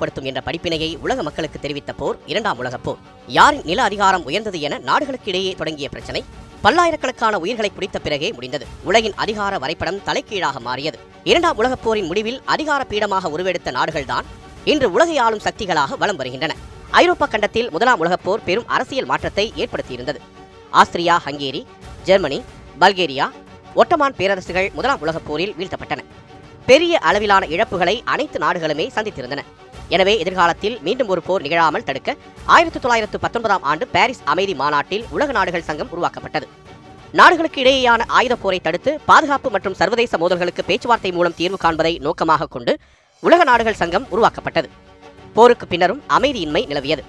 ஏற்படுத்தும் என்ற படிப்பினையை உலக மக்களுக்கு தெரிவித்த போர் இரண்டாம் உலகப் போர். யாரின் நில அதிகாரம் உயர்ந்தது என நாடுகளுக்கு இடையே தொடங்கிய பிரச்சனை பல்லாயிரக்கணக்கான உயிர்களை குறித்த பிறகே முடிந்தது. உலகின் அதிகார வரைபடம் தலைகீழாக மாறியது. இரண்டாம் உலகப் போரின் முடிவில் அதிகார பீடமாக உருவெடுத்த நாடுகள்தான் இன்று உலகை ஆளும் சக்திகளாக வலம் வருகின்றன. ஐரோப்பா கண்டத்தில் முதலாம் உலகப் போர் பெரும் அரசியல் மாற்றத்தை ஏற்படுத்தியிருந்தது. Austria Hungary Germany Bulgaria Ottoman பேரரசுகள் முதலாம் உலகப் போரில் வீழ்த்தப்பட்டன. பெரிய அளவிலான இழப்புகளை அனைத்து நாடுகளுமே சந்தித்திருந்தன. எனவே எதிர்காலத்தில் மீண்டும் ஒரு போர் நிகழாமல் தடுக்க ஆயிரத்தி தொள்ளாயிரத்து பத்தொன்பதாம் ஆண்டு பாரிஸ் அமைதி மாநாட்டில் உலக நாடுகள் சங்கம் உருவாக்கப்பட்டது. நாடுகளுக்கு இடையேயான ஆயுதப் போரை தடுத்து பாதுகாப்பு மற்றும் சர்வதேச மோதல்களுக்கு பேச்சுவார்த்தை மூலம் தீர்வு காண்பதை நோக்கமாக கொண்டு உலக நாடுகள் சங்கம் உருவாக்கப்பட்டது. போருக்கு பின்னரும் அமைதியின்மை நிலவியது.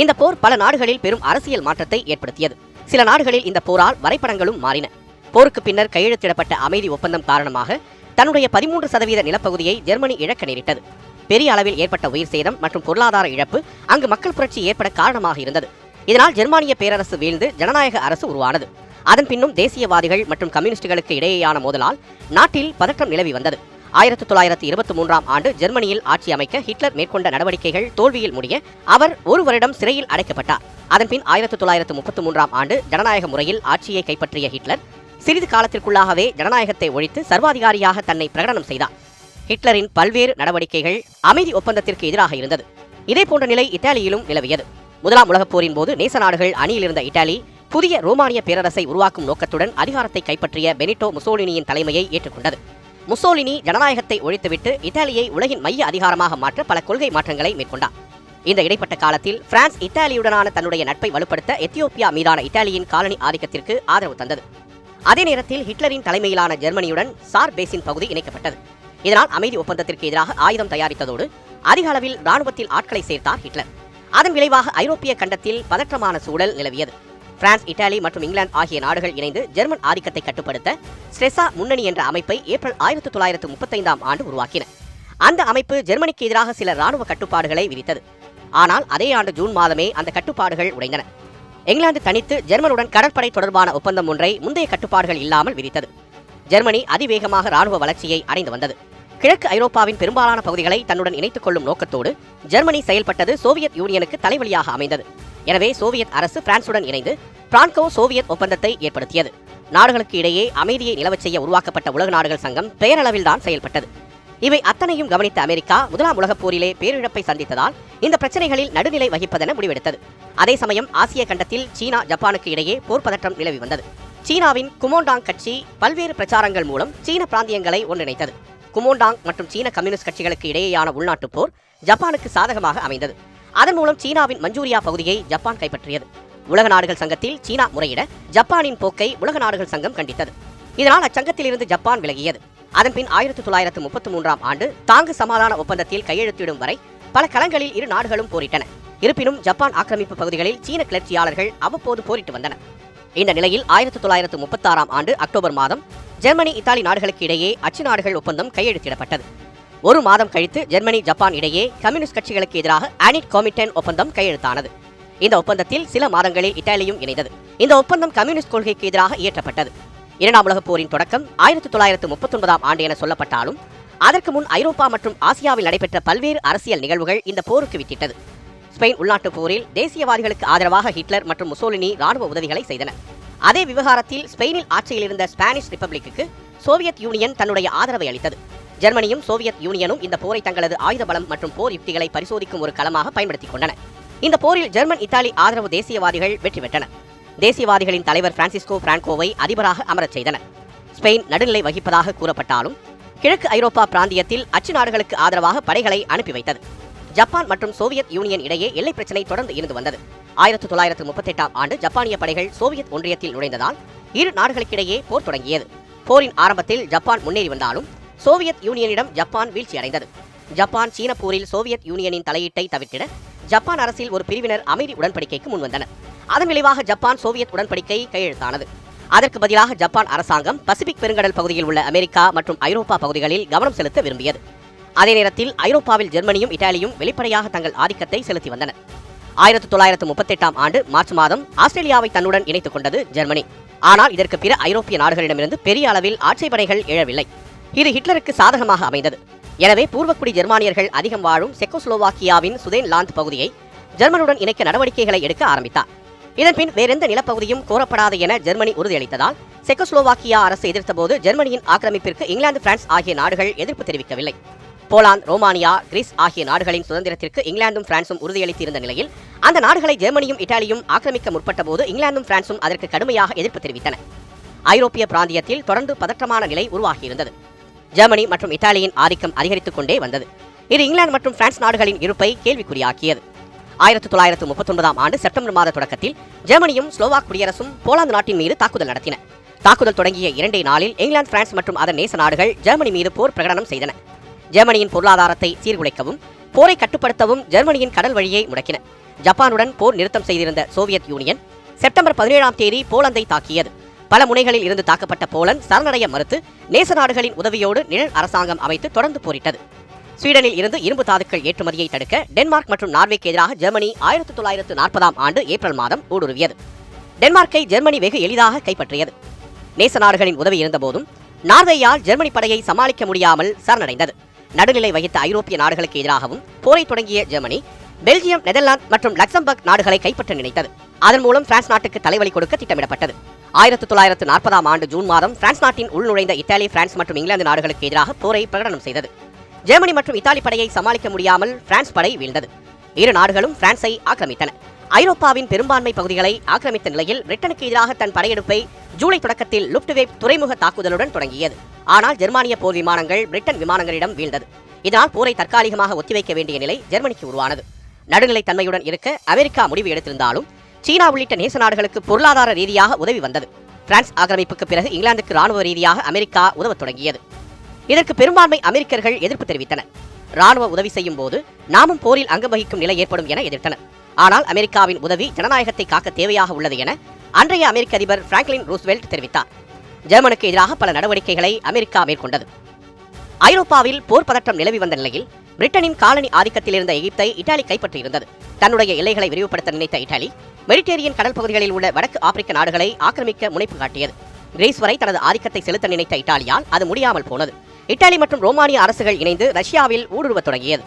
இந்த போர் பல நாடுகளில் பெரும் அரசியல் மாற்றத்தை ஏற்படுத்தியது. சில நாடுகளில் இந்த போரால் வரைபடங்களும் மாறின. போருக்கு பின்னர் கையெழுத்திடப்பட்ட அமைதி ஒப்பந்தம் காரணமாக தன்னுடைய பதிமூன்று சதவீத நிலப்பகுதியை ஜெர்மனி இழக்க நேரிட்டது. பெரிய அளவில் ஏற்பட்ட உயிர் சேதம் மற்றும் பொருளாதார இழப்பு அங்கு மக்கள் புரட்சி ஏற்பட காரணமாக இருந்தது. இதனால் ஜெர்மானிய பேரரசு வீழ்ந்து ஜனநாயக அரசு உருவானது. அதன் பின்னும் தேசியவாதிகள் மற்றும் கம்யூனிஸ்டுகளுக்கு இடையேயான மோதலால் நாட்டில் பதற்றம் நிலவி வந்தது. ஆயிரத்தி தொள்ளாயிரத்தி இருபத்தி மூன்றாம் ஆண்டு ஜெர்மனியில் ஆட்சி அமைக்க ஹிட்லர் மேற்கொண்ட நடவடிக்கைகள் தோல்வியில் முடிய அவர் ஒரு வருடம் சிறையில் அடைக்கப்பட்டார். அதன்பின் ஆயிரத்தி தொள்ளாயிரத்து முப்பத்தி மூன்றாம் ஆண்டு ஜனநாயக முறையில் ஆட்சியை கைப்பற்றிய ஹிட்லர் சிறிது காலத்திற்குள்ளாகவே ஜனநாயகத்தை ஒழித்து சர்வாதிகாரியாக தன்னை பிரகடனம் செய்தார். ஹிட்லரின் பல்வேறு நடவடிக்கைகள் அமைதி ஒப்பந்தத்திற்கு எதிராக இருந்தது. இதே போன்ற நிலை இத்தாலியிலும் நிலவியது. முதலாம் உலகப் போரின் போது நேச நாடுகள் அணியில் இருந்த இத்தாலி புதிய ரோமானிய பேரரசை உருவாக்கும் நோக்கத்துடன் அதிகாரத்தை கைப்பற்றிய பெனிட்டோ முசோலினியின் தலைமையை ஏற்றுக்கொண்டது. முசோலினி ஜனநாயகத்தை ஒழித்துவிட்டு இத்தாலியை உலகின் மைய அதிகாரமாக மாற்ற பல கொள்கை மாற்றங்களை மேற்கொண்டார். இந்த இடைப்பட்ட காலத்தில் பிரான்ஸ் இத்தாலியுடனான தன்னுடைய நட்பை வலுப்படுத்த எத்தியோப்பியா மீதான இத்தாலியின் காலனி ஆதிக்கத்திற்கு ஆதரவு தந்தது. அதே நேரத்தில் ஹிட்லரின் தலைமையிலான ஜெர்மனியுடன் சார் பேசின் பகுதி இணைக்கப்பட்டது. இதனால் அமைதி ஒப்பந்தத்திற்கு எதிராக ஆயுதம் தயாரித்ததோடு அதிக அளவில் ராணுவத்தில் ஆட்களை சேர்த்தார் ஹிட்லர். அதன் விளைவாக ஐரோப்பிய கண்டத்தில் பதற்றமான சூழல் நிலவியது. பிரான்ஸ் இத்தாலி மற்றும் இங்கிலாந்து ஆகிய நாடுகள் இணைந்து ஜெர்மன் ஆதிக்கத்தை கட்டுப்படுத்த ஸ்ட்ரெசா முன்னணி என்ற அமைப்பை ஏப்ரல் ஆயிரத்தி தொள்ளாயிரத்து முப்பத்தைந்தாம் ஆண்டு உருவாக்கின. அந்த அமைப்பு ஜெர்மனிக்கு எதிராக சில ராணுவ கட்டுப்பாடுகளை விதித்தது. ஆனால் அதே ஆண்டு ஜூன் மாதமே அந்த கட்டுப்பாடுகள் உடைந்தன. இங்கிலாந்து தனித்து ஜெர்மனுடன் கடற்படை தொடர்பான ஒப்பந்தம் ஒன்றை முந்தைய கட்டுப்பாடுகள் இல்லாமல் விதித்தது. ஜெர்மனி அதிவேகமாக ராணுவ வளர்ச்சியை அடைந்து வந்தது. கிழக்கு ஐரோப்பாவின் பெரும்பாலான பகுதிகளை தன்னுடன் இணைத்துக் கொள்ளும் நோக்கத்தோடு ஜெர்மனி செயல்பட்டது சோவியத் யூனியனுக்கு தலைவலியாக அமைந்தது. எனவே சோவியத் அரசு பிரான்சுடன் இணைந்து பிரான்கோ சோவியத் ஒப்பந்தத்தை ஏற்படுத்தியது. நாடுகளுக்கு இடையே அமைதியை நிலவச் செய்ய உருவாக்கப்பட்ட உலக நாடுகள் சங்கம் பெயரளவில்தான் செயல்பட்டது. இவை அத்தனையும் கவனித்த அமெரிக்கா முதலாம் உலகப் போரிலே பேரிழப்பை சந்தித்ததால் இந்த பிரச்சனைகளில் நடுநிலை வகிப்பதென முடிவெடுத்தது. அதே சமயம் ஆசிய கண்டத்தில் சீனா ஜப்பானுக்கு இடையே போர் பதற்றம் நிலவி வந்தது. சீனாவின் குமோண்டாங் கட்சி பல்வேறு பிரச்சாரங்கள் மூலம் சீன பிராந்தியங்களை ஒன்றிணைத்தது. குமோண்டாங் மற்றும் சீன கம்யூனிஸ்ட் கட்சிகளுக்கு இடையேயான உள்நாட்டுப் போர் ஜப்பானுக்கு சாதகமாக அமைந்தது. அதன் மூலம் சீனாவின் மஞ்சூரியா பகுதியை ஜப்பான் கைப்பற்றியது. உலக நாடுகள் சங்கத்தில் சீனா முறையிட ஜப்பானின் போக்கை உலக நாடுகள் சங்கம் கண்டித்தது. இதனால் அச்சங்கத்தில் இருந்து ஜப்பான் விலகியது. அதன்பின் ஆயிரத்தி தொள்ளாயிரத்து முப்பத்தி மூன்றாம் ஆண்டு தாங்கு சமாதான ஒப்பந்தத்தில் கையெழுத்திடும் வரை பல களங்களில் இரு நாடுகளும் போரிட்டன. இருப்பினும் ஜப்பான் ஆக்கிரமிப்பு பகுதிகளில் சீன கிளர்ச்சியாளர்கள் அவ்வப்போது போரிட்டு வந்தனர். இந்த நிலையில் ஆயிரத்தி தொள்ளாயிரத்து முப்பத்தாறாம் ஆண்டு அக்டோபர் மாதம் ஜெர்மனி இத்தாலி நாடுகளுக்கு இடையே அச்சு நாடுகள் ஒப்பந்தம் கையெழுத்திடப்பட்டது. ஒரு மாதம் கழித்து ஜெர்மனி ஜப்பான் இடையே கம்யூனிஸ்ட் கட்சிகளுக்கு எதிராக ஆனிட் கோமிட்டன் ஒப்பந்தம் கையெழுத்தானது. இந்த ஒப்பந்தத்தில் சில மாதங்களில் இத்தாலியும் இணைந்தது. இந்த ஒப்பந்தம் கம்யூனிஸ்ட் கொள்கைக்கு எதிராக இயற்றப்பட்டது. இரண்டாம் உலகப் போரின் தொடக்கம் ஆயிரத்தி தொள்ளாயிரத்து முப்பத்தொன்பதாம் ஆண்டு என சொல்லப்பட்டாலும் அதற்கு முன் ஐரோப்பா மற்றும் ஆசியாவில் நடைபெற்ற பல்வேறு அரசியல் நிகழ்வுகள் இந்த போருக்கு வித்திட்டது. ஸ்பெயின் உள்நாட்டுப் போரில் தேசியவாதிகளுக்கு ஆதரவாக ஹிட்லர் மற்றும் முசோலினி ராணுவ உதவிகளை செய்தனர் அதே விவகாரத்தில் ஸ்பெயினில் ஆட்சியில் இருந்த ஸ்பானிஷ் ரிப்பப்ளிக்கு சோவியத் யூனியன் தன்னுடைய ஆதரவை அளித்தது. ஜெர்மனியும் சோவியத் யூனியனும் இந்த போரை தங்களது ஆயுத பலம் மற்றும் போர் யுக்திகளை பரிசோதிக்கும் ஒரு களமாக பயன்படுத்திக் கொண்டன. இந்த போரில் ஜெர்மன் இத்தாலி ஆதரவு தேசியவாதிகள் வெற்றி பெற்றனர் தேசியவாதிகளின் தலைவர் பிரான்சிஸ்கோ பிரான்கோவை அதிபராக அமரச் செய்தனர் ஸ்பெயின் நடுநிலை வகிப்பதாக கூறப்பட்டாலும் கிழக்கு ஐரோப்பா பிராந்தியத்தில் அச்சு நாடுகளுக்கு ஆதரவாக படைகளை அனுப்பி வைத்தது. ஜப்பான் மற்றும் சோவியத் யூனியன் இடையே எல்லை பிரச்சனை தொடர்ந்து இருந்து வந்தது. ஆயிரத்தி தொள்ளாயிரத்து முப்பத்தி எட்டாம் ஆண்டு ஜப்பானிய படைகள் சோவியத் ஒன்றியத்தில் நுழைந்ததால் இரு நாடுகளுக்கிடையே போர் தொடங்கியது. போரின் ஆரம்பத்தில் ஜப்பான் முன்னேறி வந்தாலும் சோவியத் யூனியனிடம் ஜப்பான் வீழ்ச்சியடைந்தது. ஜப்பான் சீன போரில் சோவியத் யூனியனின் தலையீட்டை தவிர்த்திட ஜப்பான் அரசில் ஒரு பிரிவினர் அமைதி உடன்படிக்கைக்கு முன்வந்தனர் அதன் விளைவாக ஜப்பான் சோவியத் உடன்படிக்கை கையெழுத்தானது. அதற்கு பதிலாக ஜப்பான் அரசாங்கம் பசிபிக் பெருங்கடல் பகுதியில் உள்ள அமெரிக்கா மற்றும் ஐரோப்பா பகுதிகளில் கவனம் செலுத்த விரும்பியது. அதே நேரத்தில் ஐரோப்பாவில் ஜெர்மனியும் இத்தாலியும் வெளிப்படையாக தங்கள் ஆதிக்கத்தை செலுத்தி வந்தன. ஆயிரத்தி தொள்ளாயிரத்து முப்பத்தெட்டாம் ஆண்டு மார்ச் மாதம் ஆஸ்திரேலியாவை தன்னுடன் இணைத்துக் கொண்டது ஜெர்மனி. ஆனால் இதற்கு பிற ஐரோப்பிய நாடுகளிடமிருந்து பெரிய அளவில் ஆட்சேபனைகள் எழவில்லை. இது ஹிட்லருக்கு சாதகமாக அமைந்தது. எனவே பூர்வக்குடி ஜெர்மானியர்கள் அதிகம் வாழும் செக்கோஸ்லோவாக்கியாவின் சுதேன்லாந்து பகுதியை ஜெர்மனுடன் இணைக்க நடவடிக்கைகளை எடுக்க ஆரம்பித்தார். இதன்பின் வேறெந்த நிலப்பகுதியும் கோரப்படாது என ஜெர்மனி உறுதியளித்ததால் செக்கோஸ்லோவாக்கியா அரசு எதிர்த்தபோது ஜெர்மனியின் ஆக்கிரமிப்பிற்கு இங்கிலாந்து பிரான்ஸ் ஆகிய நாடுகள் எதிர்ப்பு தெரிவிக்கவில்லை. போலாந்து ரோமானியா கிரீஸ் ஆகிய நாடுகளின் சுதந்திரத்திற்கு இங்கிலாந்தும் பிரான்சும் உறுதியளித்திருந்த நிலையில் அந்த நாடுகளை ஜெர்மனியும் இத்தாலியும் ஆக்கிரமிக்க முற்பட்டபோது இங்கிலாந்தும் பிரான்சும் அதற்கு கடுமையாக எதிர்ப்பு தெரிவித்தன. ஐரோப்பிய பிராந்தியத்தில் தொடர்ந்து பதற்றமான நிலை உருவாகியிருந்தது. ஜெர்மனி மற்றும் இத்தாலியின் ஆதிக்கம் அதிகரித்துக் கொண்டே வந்தது. இது இங்கிலாந்து மற்றும் பிரான்ஸ் நாடுகளின் இருப்பை கேள்விக்குறியாக்கியது. ஆயிரத்தி தொள்ளாயிரத்து முப்பத்தொன்பதாம் ஆண்டு செப்டம்பர் மாத தொடக்கத்தில் ஜெர்மனியும் ஸ்லோவாக் குடியரசும் போலாந்து நாட்டின் மீது தாக்குதல் நடத்தின. தாக்குதல் தொடங்கிய இரண்டே நாளில் இங்கிலாந்து பிரான்ஸ் மற்றும் அதன் நேச நாடுகள் ஜெர்மனி மீது போர் பிரகடனம் செய்தன. ஜெர்மனியின் பொருளாதாரத்தை சீர்குலைக்கவும் போரை கட்டுப்படுத்தவும் ஜெர்மனியின் கடல் வழியை முடக்கின. ஜப்பானுடன் போர் நிறுத்தம் செய்திருந்த சோவியத் யூனியன் செப்டம்பர் பதினேழாம் தேதி போலந்தை தாக்கியது. பல முனைகளில் இருந்து தாக்கப்பட்ட போலந்து சரணடைய மறுத்து நேச நாடுகளின் உதவியோடு நிழல் அரசாங்கம் அமைத்து தொடர்ந்து போரிட்டது. ஸ்வீடனில் இருந்து இரும்பு தாதுக்கள் ஏற்றுமதியை தடுக்க டென்மார்க் மற்றும் நார்வேக்கு எதிராக ஜெர்மனி ஆயிரத்தி தொள்ளாயிரத்து நாற்பதாம் ஆண்டு ஏப்ரல் மாதம் ஊடுருவியது. டென்மார்க்கை ஜெர்மனி வெகு எளிதாக கைப்பற்றியது. நேச நாடுகளின் உதவி இருந்தபோதும் நார்வேயால் ஜெர்மனி படையை சமாளிக்க முடியாமல் சரணடைந்தது. நடுநிலை வகித்த ஐரோப்பிய நாடுகளுக்கு எதிராகவும் போரை தொடங்கிய ஜெர்மனி பெல்ஜியம் நெதர்லாந்து மற்றும் லக்சம்பர்க் நாடுகளை கைப்பற்ற நினைத்தது. அதன் மூலம் பிரான்ஸ் நாட்டுக்கு தலைவலி கொடுக்க திட்டமிடப்பட்டது. ஆயிரத்தி தொள்ளாயிரத்து நாற்பதாம் ஆண்டு ஜூன் மாதம் பிரான்ஸ் நாட்டின் உள்நுழைந்த இத்தாலி பிரான்ஸ் மற்றும் இங்கிலாந்து நாடுகளுக்கு எதிராக போரை பிரகடனம் செய்தது. ஜெர்மனி மற்றும் இத்தாலி படையை சமாளிக்க முடியாமல் பிரான்ஸ் படை வீழ்ந்தது. இரு நாடுகளும் பிரான்ஸை ஆக்கிரமித்தன. ஐரோப்பாவின் பெரும்பான்மை பகுதிகளை ஆக்கிரமித்த நிலையில் பிரிட்டனுக்கு எதிராக தன் படையெடுப்பை ஜூலை தொடக்கத்தில் லுப்டுவேப் துறைமுக தாக்குதலுடன் தொடங்கியது. ஆனால் ஜெர்மானிய போர் விமானங்கள் பிரிட்டன் விமானங்களிடம் வீழ்ந்தது. இதனால் போரை தற்காலிகமாக ஒத்திவைக்க வேண்டிய நிலை ஜெர்மனிக்கு உருவானது. நடுநிலை தன்மையுடன் இருக்க அமெரிக்கா முடிவு எடுத்திருந்தாலும் சீனா உள்ளிட்ட நேச நாடுகளுக்கு பொருளாதார ரீதியாக உதவி வந்தது. பிரான்ஸ் ஆக்கிரமிப்புக்கு பிறகு இங்கிலாந்துக்கு ராணுவ ரீதியாக அமெரிக்கா உதவத் தொடங்கியது. இதற்கு பெரும்பான்மை அமெரிக்கர்கள் எதிர்ப்பு தெரிவித்தனர். ராணுவ உதவி செய்யும் போது நாமும் போரில் அங்கம் வகிக்கும் நிலை ஏற்படும் என எதிர்த்தனர். ஆனால் அமெரிக்காவின் உதவி ஜனநாயகத்தை காக்க தேவையாக உள்ளது என அன்றைய அமெரிக்க அதிபர் பிராங்க்லின் ரூஸ்வெல்ட் தெரிவித்தார். ஜெர்மனுக்கு எதிராக பல நடவடிக்கைகளை அமெரிக்கா மேற்கொண்டது. ஐரோப்பாவில் போர் பதற்றம் நிலவி வந்த நிலையில் பிரிட்டனின் காலனி ஆதிக்கத்தில் இருந்த எகிப்தை இத்தாலி கைப்பற்றியிருந்தது. தன்னுடைய எல்லைகளை விரிவுபடுத்த நினைத்த இத்தாலி மெடிட்டேரியன் கடல் பகுதிகளில் உள்ள வடக்கு ஆப்பிரிக்க நாடுகளை ஆக்கிரமிக்க முனைப்பு காட்டியது. கிரீஸ் வரை தனது ஆதிக்கத்தை செலுத்த நினைத்த இத்தாலியால் அது முடியாமல் போனது. இத்தாலி மற்றும் ரோமானிய அரசுகள் இணைந்து ரஷ்யாவில் ஊடுருவத் தொடங்கியது.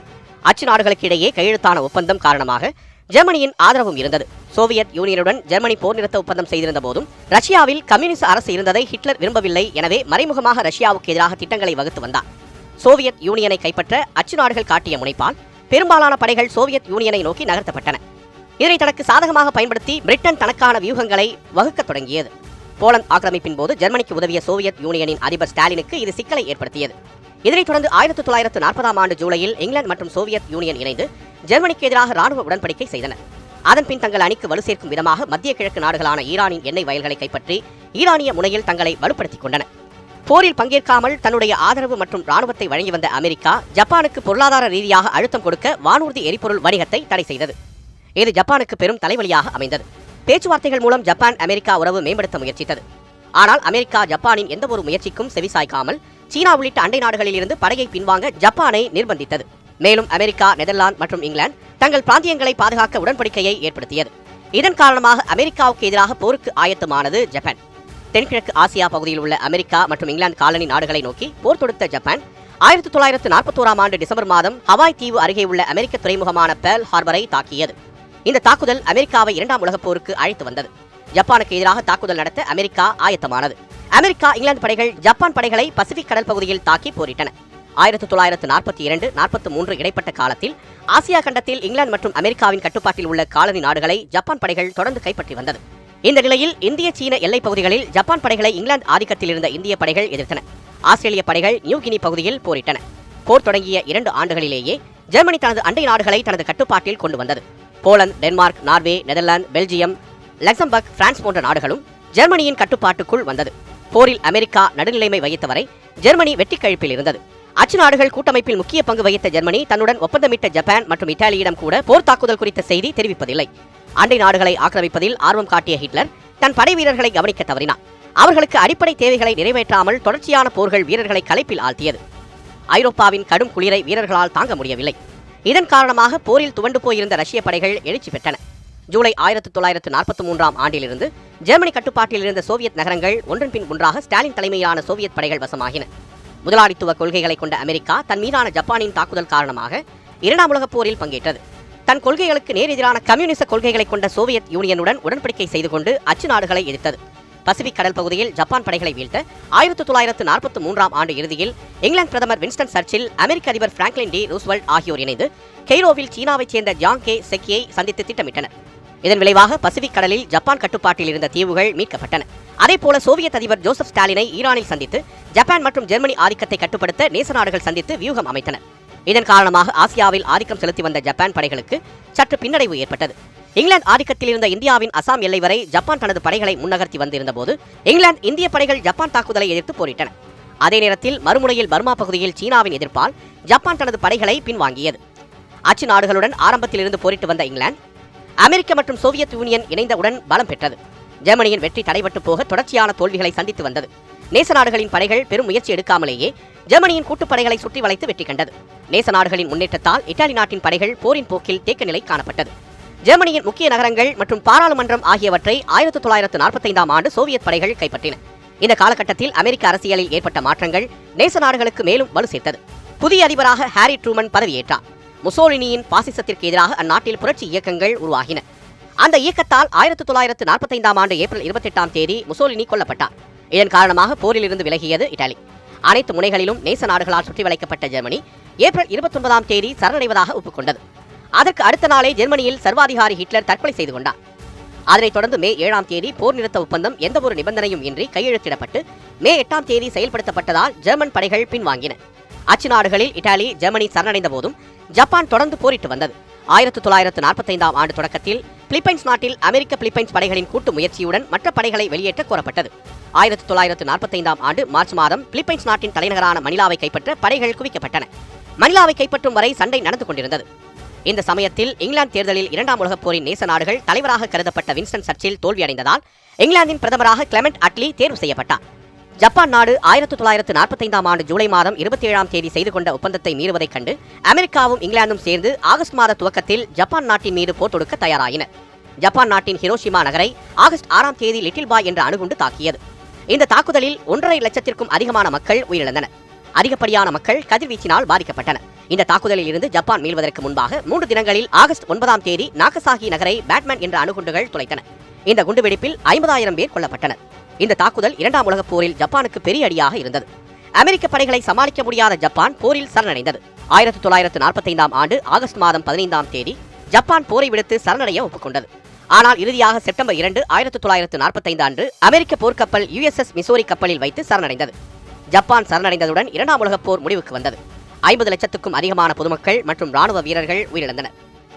அச்சு நாடுகளுக்கு இடையே கையெழுத்தான ஒப்பந்தம் காரணமாக ஜெர்மனியின் ஆதரவும் இருந்தது. சோவியத் யூனியனுடன் ஜெர்மனி போர் நிறுத்த ஒப்பந்தம் செய்திருந்த போதும் ரஷ்யாவில் கம்யூனிஸ்ட் அரசு இருந்ததை ஹிட்லர் விரும்பவில்லை எனவே மறைமுகமாக ரஷ்யாவுக்கு எதிராக திட்டங்களை வகுத்து வந்தார். சோவியத் யூனியனை கைப்பற்ற அச்சு நாடுகள் காட்டிய முனைப்பால் பெரும்பாலான படைகள் சோவியத் யூனியனை நோக்கி நகர்த்தப்பட்டன. இதனை தனக்கு சாதகமாக பயன்படுத்தி பிரிட்டன் தனக்கான வியூகங்களை வகுக்கத் தொடங்கியது. போலந்து ஆக்கிரமிப்பின் போது ஜெர்மனிக்கு உதவிய சோவியத் யூனியனின் அதிபர் ஸ்டாலினுக்கு இது சிக்கலை ஏற்படுத்தியது. இதனைத் தொடர்ந்து ஆயிரத்தி தொள்ளாயிரத்து நாற்பதாம் ஆண்டு ஜூலையில் இங்கிலாந்து மற்றும் சோவியத் யூனியன் இணைந்து ஜெர்மனிக்கு எதிராக ராணுவ உடன்படிக்கை செய்தனர் அதன் பின் தங்கள் அணிக்கு வலு சேர்க்கும் விதமாக மத்திய கிழக்கு நாடுகளான ஈரானின் எண்ணெய் வயல்களை கைப்பற்றி ஈரானிய முனையில் தங்களை வலுப்படுத்திக் கொண்டன. போரில் பங்கேற்காமல் தன்னுடைய ஆதரவு மற்றும் ராணுவத்தை வழங்கி வந்த அமெரிக்கா ஜப்பானுக்கு பொருளாதார ரீதியாக அழுத்தம் கொடுக்க வானூர்தி எரிபொருள் வணிகத்தை தடை செய்தது. இது ஜப்பானுக்கு பெரும் தலைவலியாக அமைந்தது. பேச்சுவார்த்தைகள் மூலம் ஜப்பான் அமெரிக்கா உறவு மேம்படுத்த முயற்சித்தது. ஆனால் அமெரிக்கா ஜப்பானின் எந்த ஒரு முயற்சிக்கும் செவிசாய்க்காமல் சீனா உள்ளிட்ட அண்டை நாடுகளில் இருந்து படையை பின்வாங்க ஜப்பானை நிர்பந்தித்தது. மேலும் அமெரிக்கா நெதர்லாந்து மற்றும் இங்கிலாந்து தங்கள் பிராந்தியங்களை பாதுகாக்க உடன்படிக்கையை ஏற்படுத்தியது. இதன் காரணமாக அமெரிக்காவுக்கு எதிராக போருக்கு ஆயத்தமானது ஜப்பான். தென்கிழக்கு ஆசியா பகுதியில் உள்ள அமெரிக்கா மற்றும் இங்கிலாந்து காலனி நாடுகளை நோக்கி போர் தொடுத்த ஜப்பான் ஆயிரத்தி தொள்ளாயிரத்து நாற்பத்தோராம் ஆண்டு டிசம்பர் மாதம் ஹவாய் தீவு அருகே உள்ள அமெரிக்க துறைமுகமான பேல் ஹார்பரை தாக்கியது. இந்த தாக்குதல் அமெரிக்காவை இரண்டாம் உலகப் போருக்கு அழைத்து வந்தது. ஜப்பானுக்கு எதிராக தாக்குதல் நடத்த அமெரிக்கா ஆயத்தமானது. அமெரிக்கா இங்கிலாந்து படைகள் ஜப்பான் படைகளை பசிபிக் கடல் பகுதியில் தாக்கி போரிட்டன. ஆயிரத்தி தொள்ளாயிரத்து நாற்பத்தி இரண்டு நாற்பத்தி மூன்று இடைப்பட்ட காலத்தில் ஆசியா கண்டத்தில் இங்கிலாந்து மற்றும் அமெரிக்காவின் கட்டுப்பாட்டில் உள்ள காலனி நாடுகளை ஜப்பான் படைகள் தொடர்ந்து கைப்பற்றி வந்தது. இந்த நிலையில் இந்திய சீன எல்லைப் பகுதிகளில் ஜப்பான் படைகளை இங்கிலாந்து ஆதிக்கத்தில் இருந்த இந்திய படைகள் எதிர்த்தன. ஆஸ்திரேலிய படைகள் நியூ கினி பகுதியில் போரிட்டன. போர் தொடங்கிய இரண்டு ஆண்டுகளிலேயே ஜெர்மனி தனது அண்டை நாடுகளை தனது கட்டுப்பாட்டில் கொண்டு வந்தது. Poland Denmark Norway Netherlands Belgium Luxembourg France போன்ற நாடுகளும் ஜெர்மனியின் கட்டுப்பாட்டுக்குள் வந்தது. போரில் அமெரிக்கா நடுநிலைமை வகித்தவரை ஜெர்மனி வெற்றி கழிப்பில் இருந்தது. அச்சு நாடுகள் கூட்டமைப்பில் முக்கிய பங்கு வகித்த ஜெர்மனி தன்னுடன் ஒப்பந்தமிட்ட ஜப்பான் மற்றும் இத்தாலியிடம் கூட போர் தாக்குதல் குறித்த செய்தி தெரிவிப்பதில்லை. அண்டை நாடுகளை ஆக்கிரமிப்பதில் ஆர்வம் காட்டிய ஹிட்லர் தன் படை வீரர்களை கவனிக்க தவறினார். அவர்களுக்கு அடிப்படை தேவைகளை நிறைவேற்றாமல் தொடர்ச்சியான போர்கள் வீரர்களை கலைப்பில் ஆழ்த்தியது. ஐரோப்பாவின் கடும் குளிரை வீரர்களால் தாங்க முடியவில்லை. இதன் காரணமாக போரில் துவண்டு போயிருந்த ரஷ்ய படைகள் எழுச்சி பெற்றன. ஜூலை ஆயிரத்தி தொள்ளாயிரத்து நாற்பத்தி மூன்றாம் ஆண்டிலிருந்து ஜெர்மனி கட்டுப்பாட்டில் இருந்த சோவியத் நகரங்கள் ஒன்றன் பின் ஒன்றாக ஸ்டாலின் தலைமையிலான சோவியத் படைகள் வசமாகின. முதலாளித்துவ கொள்கைகளை கொண்ட அமெரிக்கா தன் மீதான ஜப்பானின் தாக்குதல் காரணமாக இரண்டாம் உலகப் போரில் பங்கேற்றது. தன் கொள்கைகளுக்கு நேரெதிரான கம்யூனிச கொள்கைகளை கொண்ட சோவியத் யூனியனுடன் உடன்படிக்கை செய்து கொண்டு அச்சு நாடுகளை எதிர்த்தது. பசிபிக் கடல் பகுதியில் ஜப்பான் படைகளை வீழ்த்த ஆயிரத்தி தொள்ளாயிரத்து நாற்பத்தி மூன்றாம் ஆண்டு இறுதியில் இங்கிலாந்து பிரதமர் வின்ஸ்டன் சர்ச்சில் அமெரிக்க அதிபர் பிராங்க்லின் டி ரூஸ்வெல்ட் ஆகியோர் இணைந்து கெய்ரோவில் சீனாவைச் சேர்ந்த ஜாங் கே செக்கியை சந்தித்து திட்டமிட்டனர். இதன் விளைவாக பசிபிக் கடலில் ஜப்பான் கட்டுப்பாட்டில் இருந்த தீவுகள் மீட்கப்பட்டன. அதேபோல சோவியத் அதிபர் ஜோசப் ஸ்டாலினை ஈரானில் சந்தித்து ஜப்பான் மற்றும் ஜெர்மனி ஆதிக்கத்தை கட்டுப்படுத்த நேச நாடுகள் சந்தித்து வியூகம் அமைத்தனர் இதன் காரணமாக ஆசியாவில் ஆதிக்கம் செலுத்தி வந்த ஜப்பான் படைகளுக்கு சற்று பின்னடைவு ஏற்பட்டது. இங்கிலாந்து ஆதிக்கத்தில் இருந்த இந்தியாவின் அசாம் எல்லை வரை ஜப்பான் தனது படைகளை முன்னகர்த்தி வந்திருந்த போது இங்கிலாந்து இந்திய படைகள் ஜப்பான் தாக்குதலை எதிர்த்து போரிட்டன. அதே நேரத்தில் மறுமுனையில் பர்மா பகுதியில் சீனாவின் எதிர்ப்பால் ஜப்பான் தனது படைகளை பின்வாங்கியது. அச்சு நாடுகளுடன் ஆரம்பத்தில் இருந்து போரிட்டு வந்த இங்கிலாந்து அமெரிக்க மற்றும் சோவியத் யூனியன் இணைந்தவுடன் பலம் பெற்றது. ஜெர்மனியின் வெற்றி தடைபட்டு போக தொடர்ச்சியான தோல்விகளை சந்தித்து வந்தது. நேச நாடுகளின் படைகள் பெரும் முயற்சி எடுக்காமலேயே ஜெர்மனியின் கூட்டுப்படைகளை சுற்றி வளைத்து வெற்றி கண்டது. நேச நாடுகளின் முன்னேற்றத்தால் இத்தாலி நாட்டின் படைகள் போரின் போக்கில் தேக்க நிலை காணப்பட்டது. ஜெர்மனியின் முக்கிய நகரங்கள் மற்றும் பாராளுமன்றம் ஆகியவற்றை ஆயிரத்தி தொள்ளாயிரத்து நாற்பத்தைந்தாம் ஆண்டு சோவியத் படைகள் கைப்பற்றின. இந்த காலகட்டத்தில் அமெரிக்க அரசியலில் ஏற்பட்ட மாற்றங்கள் நேச நாடுகளுக்கு மேலும் வலு சேர்த்தது. புதிய அதிபராக ஹாரி ட்ரூமன் பதவியேற்றார். முசோலினியின் பாசிசத்திற்கு எதிராக அந்நாட்டில் புரட்சி இயக்கங்கள் உருவாகின. அந்த இயக்கத்தால் ஆயிரத்தி தொள்ளாயிரத்து நாற்பத்தைந்தாம் ஆண்டு ஏப்ரல் இருபத்தெட்டாம் தேதி முசோலினி கொல்லப்பட்டார். இதன் காரணமாக போரிலிருந்து விலகியது இட்டாலி அனைத்து முனைகளிலும் நேச நாடுகளால் சுற்றி வளைக்கப்பட்ட ஜெர்மனி ஏப்ரல் இருபத்தொன்பதாம் தேதி சரணடைவதாக ஒப்புக்கொண்டது. அதற்கு அடுத்த நாளே ஜெர்மனியில் சர்வாதிகாரி ஹிட்லர் தற்கொலை செய்து கொண்டார். அதனைத் தொடர்ந்து மே ஏழாம் தேதி போர் நிறுத்த ஒப்பந்தம் எந்தவொரு நிபந்தனையும் இன்றி கையெழுத்திடப்பட்டு மே எட்டாம் தேதி செயல்படுத்தப்பட்டதால் ஜெர்மன் படைகள் பின்வாங்கின. அச்சு நாடுகளில் இட்டாலி ஜெர்மனி சரணடைந்த போதும் ஜப்பான் தொடர்ந்து போரிட்டு வந்தது. ஆயிரத்தி தொள்ளாயிரத்து நாற்பத்தைந்தாம் ஆண்டு தொடக்கத்தில் பிலிப்பைன்ஸ் நாட்டில் அமெரிக்க பிலிப்பைன்ஸ் படைகளின் கூட்டு முயற்சியுடன் மற்ற படைகளை வெளியேற்ற கோரப்பட்டது. ஆயிரத்தி தொள்ளாயிரத்து நாற்பத்தைந்தாம் ஆண்டு மார்ச் மாதம் பிலிப்பைன்ஸ் நாட்டின் தலைநகரான மணிலாவை கைப்பற்ற படைகள் குவிக்கப்பட்டன. மணிலாவை கைப்பற்றும் வரை சண்டை நடந்து கொண்டிருந்தது. இந்த சமயத்தில் இங்கிலாந்து தேர்தலில் இரண்டாம் உலகப் போரின் நேச நாடுகள் தலைவராக கருதப்பட்ட வின்ஸ்டன் சர்ச்சில் தோல்வியடைந்ததால் இங்கிலாந்தின் பிரதமராக கிளமெண்ட் அட்லி தேர்வு செய்யப்பட்டார். ஜப்பான் நாடு ஆயிரத்தி தொள்ளாயிரத்து நாற்பத்தைந்தாம் ஆண்டு ஜூலை மாதம் இருபத்தி ஏழாம் தேதி செய்து கொண்ட ஒப்பந்தத்தை மீறுவதைக் கண்டு அமெரிக்காவும் இங்கிலாந்தும் சேர்ந்து ஆகஸ்ட் மாத துவக்கத்தில் ஜப்பான் நாட்டின் மீது போர் தொடுக்க தயாராயின. ஜப்பான் நாட்டின் ஹிரோஷிமா நகரை ஆகஸ்ட் ஆறாம் தேதி லிட்டில் பாய் என்ற அணுகுண்டு தாக்கியது. இந்த தாக்குதலில் ஒன்றரை லட்சத்திற்கும் அதிகமான மக்கள் உயிரிழந்தனர். அதிகப்படியான மக்கள் கதிர்வீச்சினால் பாதிக்கப்பட்டனர். இந்த தாக்குதலில் இருந்து ஜப்பான் மீள்வதற்கு முன்பாக மூன்று தினங்களில் ஆகஸ்ட் ஒன்பதாம் தேதி நாகசாகி நகரை பேட்மேன் என்ற அணுகுண்டுகள் துளைத்தன. இந்த குண்டுவெடிப்பில் ஐம்பதாயிரம் பேர் கொல்லப்பட்டனர். இந்த தாக்குதல் இரண்டாம் உலகப் போரில் ஜப்பானுக்கு பெரிய அடியாக இருந்தது. அமெரிக்க படைகளை சமாளிக்க முடியாத ஜப்பான் போரில் சரணடைந்தது. ஆயிரத்தி தொள்ளாயிரத்து நாற்பத்தைந்தாம் ஆண்டு ஆகஸ்ட் மாதம் பதினைந்தாம் தேதி ஜப்பான் போரை விடுத்து சரணடைய ஒப்புக்கொண்டது. ஆனால் இறுதியாக செப்டம்பர் இரண்டு ஆயிரத்தி தொள்ளாயிரத்து நாற்பத்தைந்து அன்று அமெரிக்க போர்க்கப்பல் யுஎஸ்எஸ் மிசோரி கப்பலில் வைத்து சரணடைந்தது. ஜப்பான் சரணடைந்ததுடன் இரண்டாம் உலகப் போர் முடிவுக்கு வந்தது. ஐம்பது லட்சத்துக்கும் அதிகமான பொதுமக்கள் மற்றும் ராணுவ வீரர்கள் உயிரிழந்தனர்.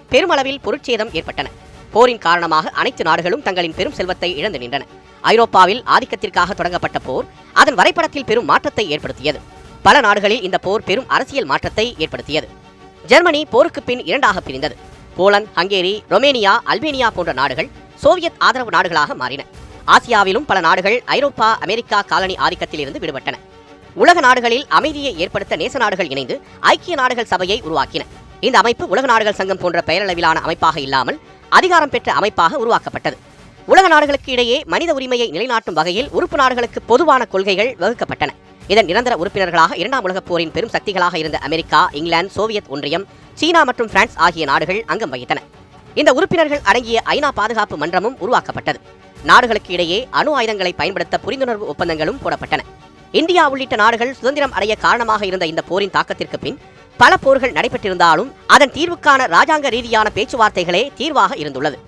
பெருமளவில் பொருட்சேதம் ஏற்பட்டன. போரின் காரணமாக அனைத்து நாடுகளும் தங்களின் பெரும் செல்வத்தை இழந்து நின்றன. ஐரோப்பாவில் ஆதிக்கத்திற்காக தொடங்கப்பட்ட போர் அதன் வரைபடத்தில் பெரும் மாற்றத்தை ஏற்படுத்தியது. பல நாடுகளில் இந்த போர் பெரும் அரசியல் மாற்றத்தை ஏற்படுத்தியது. ஜெர்மனி போருக்கு பின் இரண்டாக பிரிந்தது. போலந்து ஹங்கேரி ரொமேனியா அல்பேனியா போன்ற நாடுகள் சோவியத் ஆதரவு நாடுகளாக மாறின. ஆசியாவிலும் பல நாடுகள் ஐரோப்பா அமெரிக்கா காலனி ஆதிக்கத்தில் இருந்து விடுபட்டன. உலக நாடுகளில் அமைதியை ஏற்படுத்த நேச நாடுகள் இணைந்து ஐக்கிய நாடுகள் சபையை உருவாக்கின. இந்த அமைப்பு உலக நாடுகள் சங்கம் போன்ற பெயரளவிலான அமைப்பாக இல்லாமல் அதிகாரம் பெற்ற அமைப்பாக உருவாக்கப்பட்டது. உலக நாடுகளுக்கு இடையே மனித உரிமையை நிலைநாட்டும் வகையில் உறுப்பு நாடுகளுக்கு பொதுவான கொள்கைகள் வகுக்கப்பட்டன. இதன் நிரந்தர உறுப்பினர்களாக இரண்டாம் உலகப் போரின் பெரும் சக்திகளாக இருந்த அமெரிக்கா இங்கிலாந்து சோவியத் ஒன்றியம் சீனா மற்றும் பிரான்ஸ் ஆகிய நாடுகள் அங்கம் வகித்தன. இந்த உறுப்பினர்கள் அடங்கிய ஐநா பாதுகாப்பு மன்றமும் உருவாக்கப்பட்டது. நாடுகளுக்கு இடையே அணு ஆயுதங்களை பயன்படுத்த புரிந்துணர்வு ஒப்பந்தங்களும் போடப்பட்டன. இந்தியா உள்ளிட்ட நாடுகள் சுதந்திரம் அடைய காரணமாக இருந்த இந்த போரின் தாக்கத்திற்கு பின் பல போர்கள் நடைபெற்றிருந்தாலும் அதன் தீர்வுக்கான ராஜாங்க ரீதியான பேச்சுவார்த்தைகளே தீர்வாக இருந்துள்ளது.